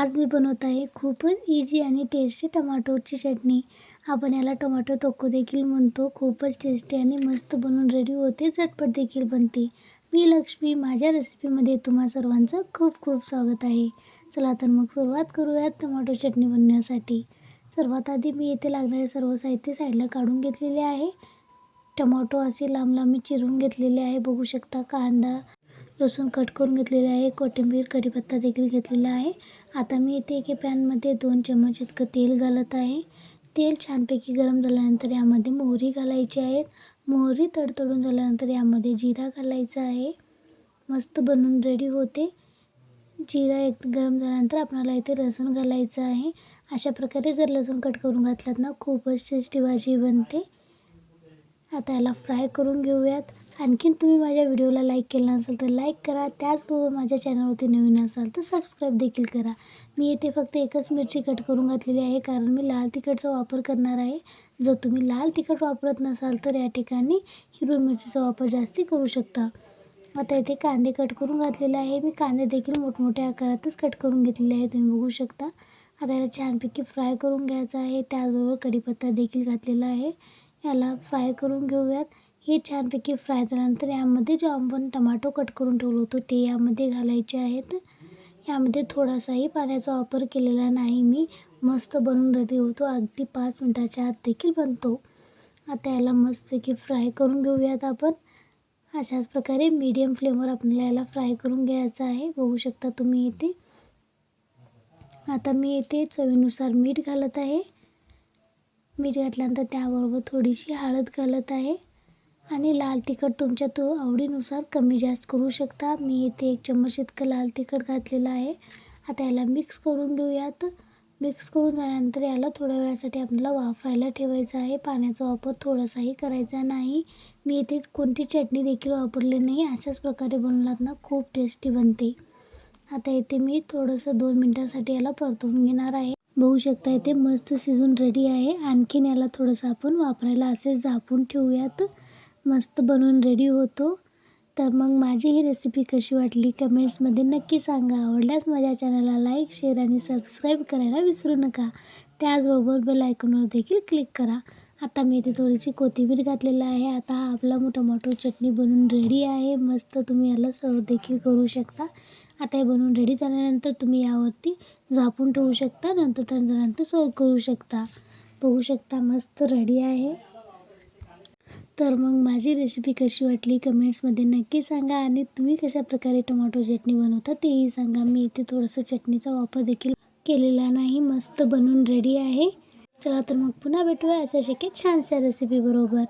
आज मी बनवत आहे खूपच इझी आणि टेस्टी टमाटोची चटणी. आपण याला टोमॅटो तोको देखील म्हणतो. खूपच टेस्टी आणि मस्त बनवून रेडी होते. झटपट देखील बनते. मी लक्ष्मी माझ्या रेसिपीमध्ये तुम्हा सर्वांचं खूप खूप स्वागत आहे. चला तर मग सुरुवात करूयात टोमॅटो चटणी बनवण्यासाठी. सर्वात आधी मी येथे लागणारे सर्व साहित्य साईडला काढून घेतलेले आहे. टोमॅटो असे लांब लांब मी चिरून घेतलेले आहे. बघू शकता कांदा लसूण कट करून घेतलेले आहे. कोथिंबीर कढीपत्ता देखील घेतलेला आहे. आता मी इथे एके पॅनमध्ये दोन चम्मच इतकं तेल घालत आहे. तेल छानपैकी गरम झाल्यानंतर यामध्ये मोहरी घालायची आहेत मोहरी तडतडून झाल्यानंतर यामध्ये जिरा घालायचा आहे. मस्त बनून रेडी होते. जिरा एक गरम झाल्यानंतर आपणाला इथे लसूण घालायचं आहे. अशा प्रकारे जर लसूण कट करून घातलात ना खूपच टेस्टी भाजी बनते. आता याला फ्राय करून घेऊयात. आणखीन तुम्ही माझ्या व्हिडिओला लाईक केला नसेल तर लाईक करा. त्याचबरोबर माझ्या चॅनलवरती नवीन असाल तर सबस्क्राईब देखील करा. मी येथे फक्त एकच मिरची कट करून घातलेली आहे कारण मी लाल तिखटचा वापर करणार आहे. जर तुम्ही लाल तिखट वापरत नसाल तर या ठिकाणी हिरवी मिरचीचा वापर जास्ती करू शकता. आता इथे कांदे कट करून घातलेले आहे. मी कांदे देखील मोठमोठ्या आकारातच कट करून घेतलेले आहे. तुम्ही बघू शकता. आता याला छानपैकी फ्राय करून घ्यायचं आहे. त्याचबरोबर कढीपत्ता देखील घातलेला आहे. याला फ्राय करून घेऊयात. हे छानपैकी फ्राय झाल्यानंतर यामध्ये जे आपण टमाटो कट करून ठेवलो होतो ते यामध्ये घालायचे आहेत. यामध्ये थोडासाही पाण्याचा वापर केलेला नाही. मी मस्त बनवून रेडी होतो. अगदी पाच मिनटाच्या आत देखील बनतो. आता याला मस्तपैकी फ्राय करून घेऊयात आपण. अशाच प्रकारे मीडियम फ्लेमवर आपल्याला याला फ्राय करून घ्यायचं आहे. बघू शकता तुम्ही इथे. आता मी इथे चवीनुसार मीठ घालत आहे. मीठ घातल्यानंतर त्याबरोबर थोडीशी हळद घालत आहे. आणि लाल तिखट तुमच्या तो आवडीनुसार कमी जास्त करू शकता. मी इथे एक चम्मच इतकं लाल तिखट घातलेलं आहे. आता याला मिक्स करून घेऊयात. मिक्स करून झाल्यानंतर याला थोड्या वेळासाठी आपल्याला वाफरायला ठेवायचं आहे. पाण्याचा वापर थोडासाही करायचा नाही. मी इथे कोणती चटणी देखील वापरली नाही अशाच प्रकारे बनवलात ना खूप टेस्टी बनते. आता इथे मी थोडंसं दोन मिनटासाठी याला परतवून घेणार आहे. बघू शकता इथे मस्त शिजून रेडी आहे. आणखीन याला थोडंसं आपण वापरायला असे झापून ठेवूयात. मस्त बनवून रेडी होतो. तर मग माझी ही रेसिपी कशी वाटली कमेंट्समध्ये नक्की सांगा. आवडल्यास माझ्या चॅनलला लाईक शेअर आणि सबस्क्राईब करायला विसरू नका. त्याचबरोबर बेल आयकॉनवर देखील क्लिक करा. आता मी इथे थोडीशी कोथिंबीर घातलेलं आहे. आता हा आपला टोमॅटो चटणी बनवून रेडी आहे. मस्त तुम्ही याला सर्व देखील करू शकता. आता हे बनवून रेडी झाल्यानंतर तुम्ही यावरती झापून ठेवू शकता. नंतर त्यानंतर सर्व करू शकता. बघू शकता मस्त रेडी आहे. तर मग माझी रेसिपी कशी वाटली कमेंट्समध्ये नक्की सांगा आणि तुम्ही कशा प्रकारे टोमॅटो चटणी बनवता तेही सांगा. मी इथे थोडंसं चटणीचा वापर देखील केलेला नाही. मस्त बनवून रेडी आहे. चला तर मग पुन्हा भेटूया अशा शक्य छानशा रेसिपीबरोबर